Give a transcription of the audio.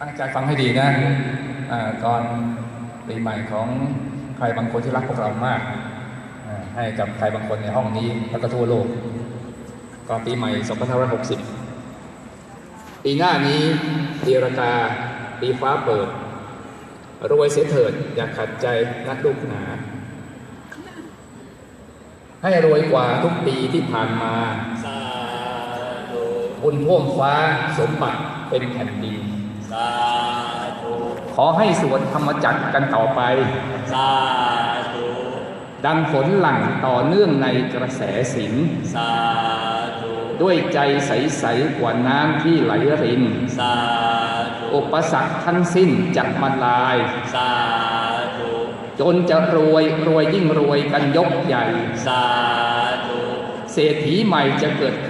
ตั้งใจฟังให้ดีนะอาก่อนปีใหม่ของใครบางคนที่รักพวกเรามากให้กับใครบางคนในห้องนี้แล้วก็ทั่วโลกก่อนปีใหม่ 2560 ปีหน้านี้ปีรากาปีฟ้าเปิด รวยเสียเถิด อย่าขัดใจนักลูกหนา ให้รวยกว่าทุกปีที่ผ่านมาบุญท่วมฟ้าสมบัติเป็นแผ่นดิน ขอให้สวนธรรมจักรกันต่อไปสาธุดังฝนหลั่งต่อเนื่องในกระแสสินสาธุด้วยใจใส ๆ กว่าน้ำที่ไหลรินสาธุอุปสรรคทั้งสิ้นจักมาลายสาธุจนจะรวยรวยยิ่งรวยกันยกใหญ่สาธุเศรษฐีใหม่จะเกิด